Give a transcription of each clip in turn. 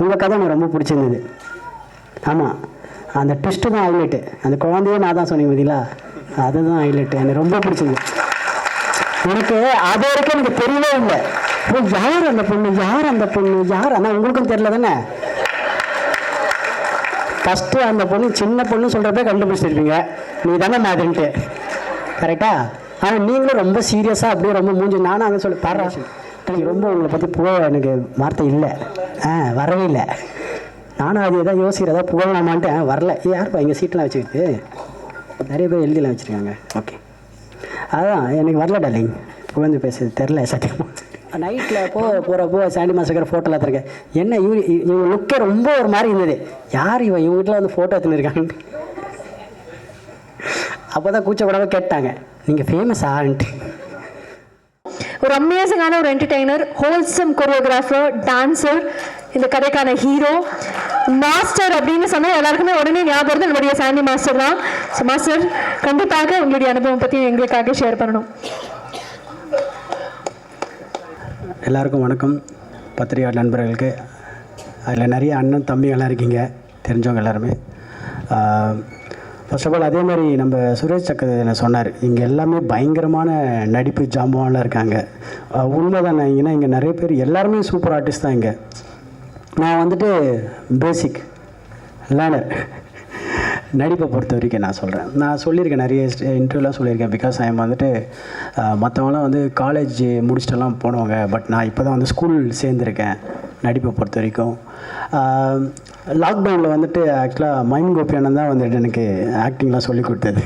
உங்கள் கதை எனக்கு ரொம்ப பிடிச்சிருந்தது. ஆமாம் அந்த ட்விஸ்ட்டு தான் ஹைலைட்டு அந்த குழந்தையே நான் தான் சொன்னீங்க பார்த்தீங்களா அதுதான் ஹைலைட்டு எனக்கு ரொம்ப பிடிச்சிருந்தது. எனக்கு அது வரைக்கும் எனக்கு தெரியவே இல்லை. யார் அந்த பொண்ணு? யார் அந்த பொண்ணு? யார்? ஆனால் உங்களுக்கும் தெரியல தானே? ஃபஸ்ட்டு அந்த பொண்ணு சின்ன பொண்ணு சொல்கிறப்ப கண்டுபிடிச்சிருப்பீங்க. நீ தானே மாதிரின்ட்டு கரெக்டா ஆனால் நீங்களும் ரொம்ப சீரியஸாக அப்படியே ரொம்ப மூஞ்சி நானும் அங்கே சொல்லி பாடுறேன் எனக்கு ரொம்ப உங்களை பற்றி புகழ எனக்கு வார்த்தை இல்லை. ஆ வரவே இல்லை. நானும் அது எதாவது யோசிக்கிறதா புகழலாமான்ட்டு வரல. யாருப்பா இங்கே சீட்டெலாம் வச்சுக்கிட்டு? நிறைய பேர் எழுதிலாம் வச்சுருக்காங்க. ஓகே. அதான் எனக்கு வரல டார்லிங் புகழ்ந்து பேசுறது தெரில சத்தியமாக நைட்டில் போ போகிறப்போ சாண்டி மாஸ்டர் ஃபோட்டோலாம் எடுத்திருக்கேன். என்ன இவங்க இவங்க லுக்கே ரொம்ப ஒரு மாதிரி இருந்தது. யார் இவன்? இவங்க வீட்டில் வந்து ஃபோட்டோ எடுத்துன்னு இருக்காங்க. அப்போ தான் கூச்சப்படாம கேட்டாங்க. நீங்கள் ஃபேமஸ் ஆன்ட்டு. ஒரு அமேசிங்கான ஒரு என்டர்டெய்னர் ஹோல்சம் கொரியோகிராஃபர் டான்சர் இந்த கதைக்கான ஹீரோ மாஸ்டர் அப்படின்னு சொன்னால் எல்லாருக்குமே உடனே ஞாபகம் வருது. நம்முடைய சாண்டி மாஸ்டர் தான். ஸோ மாஸ்டர் கண்டிப்பாக உங்களுடைய அனுபவம் பற்றி எங்களுக்காக ஷேர் பண்ணணும். எல்லாருக்கும் வணக்கம். பத்திரிகையாளர் நண்பர்களுக்கு. அதில் நிறைய அண்ணன் தம்பிகள்லாம் இருக்கீங்க. தெரிஞ்சவங்க எல்லாருமே. ஃபர்ஸ்ட் ஆஃப் ஆல் அதே மாதிரி நம்ம சுரேஷ் சக்கர சொன்னார். இங்கே எல்லாமே பயங்கரமான நடிப்பு ஜாம்பவான்லாம் இருக்காங்க. ஆஹ் இங்கே இங்கே நிறைய பேர் எல்லாருமே சூப்பர் ஆர்டிஸ்ட் தான் இங்கே. நான் வந்துட்டு பேசிக் லேனர் நடிப்பை பொறுத்த வரைக்கும் நான் சொல்கிறேன் நான் சொல்லியிருக்கேன் நிறைய இன்டர்வியூலாம் சொல்லியிருக்கேன். பிகாஸ் ஐம் வந்துட்டு மற்றவங்களாம் வந்து காலேஜ் முடிச்சிட்டெல்லாம் போனவங்க. பட் நான் இப்போ தான் வந்து ஸ்கூல் சேர்ந்துருக்கேன். நடிப்பை பொறுத்த வரைக்கும். லாக்டவுனில் வந்துட்டு ஆக்சுவலாக மைன் கோபியானந்த் தான் வந்துட்டு எனக்கு ஆக்டிங்லாம் சொல்லி கொடுத்தது.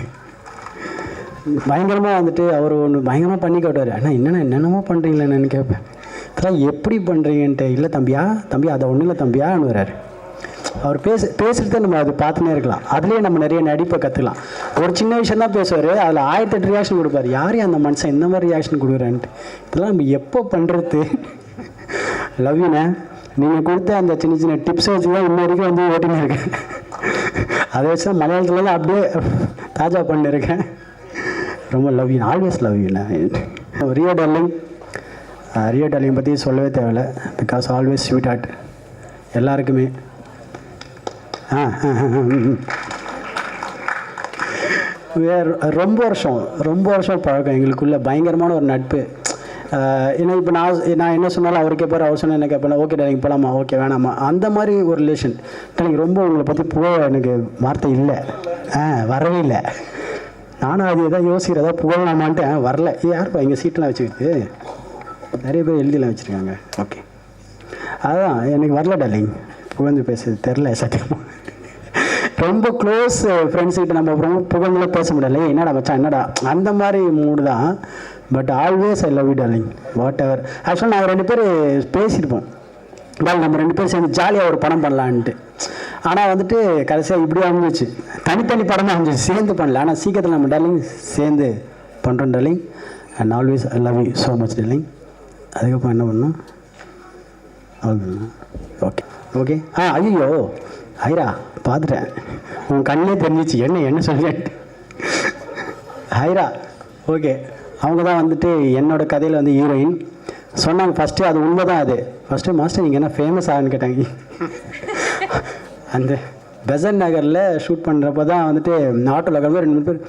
பயங்கரமாக வந்துட்டு அவர் ஒன்று பயங்கரமாக பண்ணி காட்டுவார். ஆனால் என்னென்ன என்னென்னமோ பண்ணுறீங்களேன்னு கேட்பேன் இதெல்லாம் எப்படி பண்ணுறீங்கன்ட்டு இல்லை தம்பியா தம்பி அதை ஒன்றும் இல்லை தம்பியான்னு வர்றாரு. அவர் பேச பேசுகிறத நம்ம அது பார்த்துனே இருக்கலாம். அதுலேயே நம்ம நிறைய நடிப்பை கற்றுக்கலாம் ஒரு சின்ன விஷயம் தான் பேசுவார். அதில் ஆயிரத்தெட்டு ரியாக்ஷன் கொடுப்பாரு. யாரையும் அந்த மனுஷன்? இந்த மாதிரி ரியாக்ஷன் கொடுக்குறேன்ட்டு இதெல்லாம் நம்ம எப்போ பண்ணுறது லவ் யூண்ணே நீங்கள் கொடுத்த அந்த சின்ன சின்ன டிப்ஸை வச்சு தான் இன்ன வரைக்கும் வந்து ஓட்டின்னு இருக்கேன் அதை வச்சு தான் மலையாளத்துலலாம் அப்படியே தாஜா பண்ணிருக்கேன். ரொம்ப லவ் யூ ஆல்வேஸ் லவ் யூண்ணே ரியோ டார்லிங் ரியோ டார்லிங் பற்றி சொல்லவே தேவையில்ல. பிகாஸ் ஆல்வேஸ் ஸ்வீட் ஹார்ட் எல்லாருக்குமே. ஆ வேறு ரொம்ப வருஷம் ரொம்ப வருஷம் பழக்கம் எங்களுக்குள்ள. பயங்கரமான ஒரு நட்பு. ஏன்னா இப்போ நான் நான் என்ன சொன்னாலும் அவர் கேட்பார் அவர் சொன்னால் என்ன கேட்பேன் ஓகே நீங்கள் போகலாமா ஓகே வேணாமா? அந்த மாதிரி ஒரு ரிலேஷன் எனக்கு ரொம்ப உங்களை பற்றி புகழ எனக்கு வார்த்தை இல்லை. ஆ வரவே இல்லை. நானும் அது எதாவது யோசிக்கிறதா புகழலாமான்ட்டு வரல. யாருப்பா இங்கே சீட்டெலாம் வச்சுக்கிட்டு? நிறைய பேர் எழுதிலாம் வச்சுருக்காங்க. ஓகே அதான் எனக்கு வரல டார்லிங் புகழ்ந்து பேச தெரில சத்தியமாக ரொம்ப க்ளோஸ் ஃப்ரெண்ட்ஸ் கிட்ட நம்ம ரொம்ப புகழ்ந்துலாம் பேச முடியல என்னடா மச்சான் என்னடா? அந்த மாதிரி மூடு தான். But always I love you darling whatever ஆக்சுவலாக நாங்கள் ரெண்டு பேர் பேசியிருப்போம். பால் நம்ம ரெண்டு பேரும் சேர்ந்து ஜாலியாக ஒரு படம் பண்ணலான்ட்டு. ஆனால் வந்துட்டு கடைசியாக இப்படி அமைஞ்சிச்சு தனித்தனி படமாக அமைஞ்சிச்சு சேர்ந்து பண்ணல. ஆனால் சீக்கிரத்தில் நம்ம டார்லிங் சேர்ந்து பண்ணுறோம் darling and always I love you so much darling அதுக்கப்புறம் என்ன பண்ணணும்? அவ்வளோ ஓகே ஓகே ஆ ஐயோ ஐரா பார்த்துட்டேன். உன் கண்ணே தெரிஞ்சிச்சு. என்ன என்ன சொல்லிட்டு ஹைரா ஓகே அவங்க தான் வந்துட்டு என்னோட கதையில் வந்து ஹீரோயின் சொன்னாங்க ஃபஸ்ட்டு அது உண்மை தான் அது. ஃபஸ்ட்டு மாஸ்டர் நீங்கள் என்ன ஃபேமஸ் ஆகுன்னு கேட்டாங்க. அந்த பெசன் நகரில் ஷூட் பண்ணுறப்ப தான் வந்துட்டு ஆட்டோவில் கிளம்பி ரெண்டு மூணு பேர்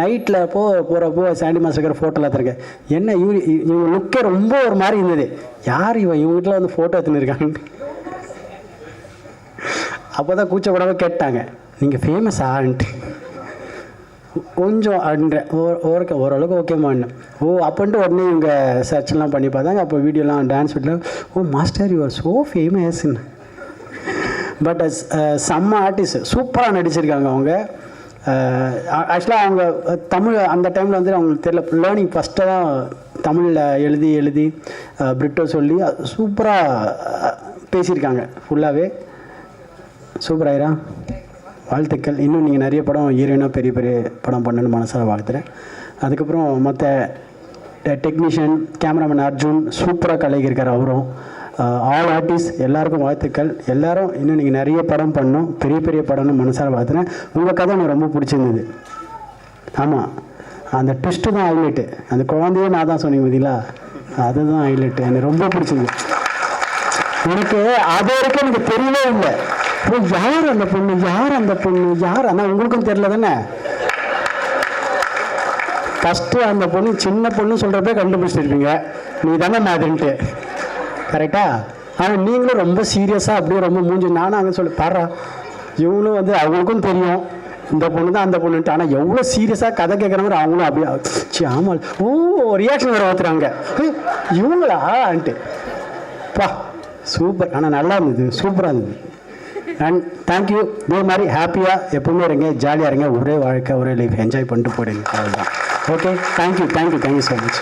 நைட்டில் போ போகிறப்போ சாண்டி மாஸ்டர் ஃபோட்டோலாம் எடுத்துருக்கேன் என்ன இவங்க இவங்க லுக்கே ரொம்ப ஒரு மாதிரி இருந்தது. யார் இவன்? இவங்க வீட்டில் வந்து ஃபோட்டோ எடுத்துன்னு இருக்காங்க. அப்போ தான் கூச்சப்படாமல் கேட்டாங்க. நீங்கள் ஃபேமஸ் ஆன்ட்டு. கொஞ்சம் அன்ற ஓகே ஓரளவுக்கு ஓகேமான்னு ஓ அப்படின்ட்டு உடனே இவங்க சர்ச்லாம் பண்ணி பார்த்தாங்க. அப்போ வீடியோலாம் dance video oh master you are so ஃபேமஸ்ன்னு but செம்ம ஆர்டிஸ்ட் சூப்பராக நடிச்சிருக்காங்க அவங்க. Uh, ஆக்சுவலாக அவங்க தமிழ் அந்த டைமில் வந்து அவங்களுக்கு தெரியல. லேர்னிங் ஃபஸ்ட்டு தான் தமிழில் எழுதி எழுதி uh, பிரிட்டோ சொல்லி சூப்பராக uh, பேசியிருக்காங்க. ஃபுல்லாகவே சூப்பர் ஆயிரா? வாழ்த்துக்கள். இன்னும் நீங்கள் நிறைய படம் ஹீரோயினாக பெரிய பெரிய படம் பண்ணணும்னு மனசார வாழ்த்துறேன். அதுக்கப்புறம் மற்ற டெக்னீஷியன் கேமராமேன் அர்ஜுன் சூப்பராக கலைக்கிருக்கார் அவரும். ஆல் ஆர்டிஸ்ட் எல்லாருக்கும் வாழ்த்துக்கள். எல்லாரும் இன்னும் நீங்கள் நிறைய படம் பண்ணணும். பெரிய பெரிய படம்னு மனசார வாழ்த்துறேன். உங்கள் கதை எனக்கு ரொம்ப பிடிச்சிருந்தது. ஆமாம் அந்த ட்விஸ்ட்டு தான் ஹைலைட்டு அந்த குழந்தையே நான் தான் சொன்னீங்க பார்த்தீங்களா அதுதான் ஹைலைட்டு எனக்கு ரொம்ப பிடிச்சிருந்தது. எனக்கு அது வரைக்கும் எனக்கு தெரியவே இல்லை. ஓ யார் அந்த பொண்ணு? யார் அந்த பொண்ணு? யார்? ஆனால் உங்களுக்கும் தெரியல தானே ஃபஸ்ட்டு அந்த பொண்ணு சின்ன பொண்ணு சொல்கிறப்ப கண்டுபிடிச்சிருப்பீங்க. நீ தானே மாதிரின்ட்டு. கரெக்டா ஆனால் நீங்களும் ரொம்ப சீரியஸாக அப்படியே ரொம்ப மூஞ்சி நானும் அங்கே சொல்லி பாடுறா இவங்களும் வந்து அவங்களுக்கும் தெரியும். இந்த பொண்ணு தான் அந்த பொண்ணுன்ட்டு. ஆனால் எவ்வளோ சீரியஸாக கதை கேட்குறவங்க அவங்களும் அப்படியே சி ஆமாம் ஓ ரியாக்ஷன் வேறு ஊற்றுறாங்க இவங்களான்ட்டு பா சூப்பர் ஆனால் நல்லா இருந்தது. சூப்பராக இருந்தது. அண்ட் தேங்க்யூ இதே மாதிரி ஹாப்பியாக எப்பவுமே இருங்க ஜாலியாக இருங்க. ஒரே வாழ்க்கை ஒரே லைஃப் என்ஜாய் பண்ணிட்டு போயிடுங்க அவ்வளோதான் okay thank you thank you thank you so much